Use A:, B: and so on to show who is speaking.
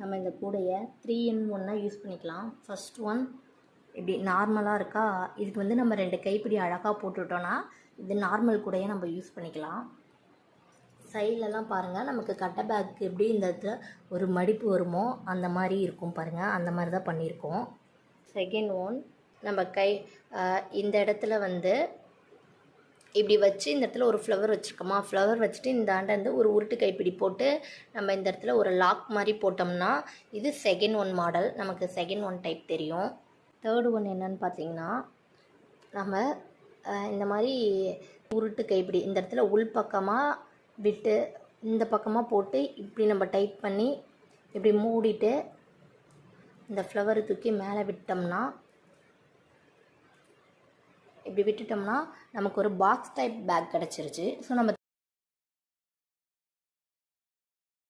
A: நம்ம இந்த கூடையை த்ரீ இன் ஒன்னாக யூஸ் பண்ணிக்கலாம். ஃபர்ஸ்ட் ஒன் இப்படி நார்மலாக இருக்கா? இதுக்கு வந்து நம்ம ரெண்டு கைப்பிடி அழகாக போட்டுவிட்டோன்னா இது நார்மல் கூடையை நம்ம யூஸ் பண்ணிக்கலாம். சைட்லலாம் பாருங்கள் நமக்கு கட்டை பேக்கு எப்படி இந்த இடத்துல ஒரு மடிப்பு வருமோ அந்த மாதிரி இருக்கும் பாருங்கள் அந்த மாதிரி தான் பண்ணியிருக்கோம். செகண்ட் ஒன் நம்ம கை இந்த இடத்துல வந்து இப்படி வச்சு இந்த இடத்துல ஒரு ஃப்ளவர் வச்சுருக்கோமா? ஃப்ளவர் வச்சுட்டு இந்த ஆண்டை வந்து ஒரு உருட்டு கைப்பிடி போட்டு நம்ம இந்த இடத்துல ஒரு லாக் மாதிரி போட்டோம்னா இது செகண்ட் ஒன் மாடல் நமக்கு செகண்ட் ஒன் டைப் தெரியும். தேர்டு ஒன் என்னன்னு பார்த்தீங்கன்னா நம்ம இந்த மாதிரி உருட்டு கைப்பிடி இந்த இடத்துல உள் பக்கமாக விட்டு இந்த பக்கமாக போட்டு இப்படி நம்ம டைட் பண்ணி இப்படி மூடிட்டு இந்த ஃப்ளவரை தூக்கி மேலே விட்டோம்னா இப்படி விட்டுட்டோம்னா நமக்கு ஒரு பாக்ஸ் டைப் பேக் கிடச்சிருச்சு. ஸோ நம்ம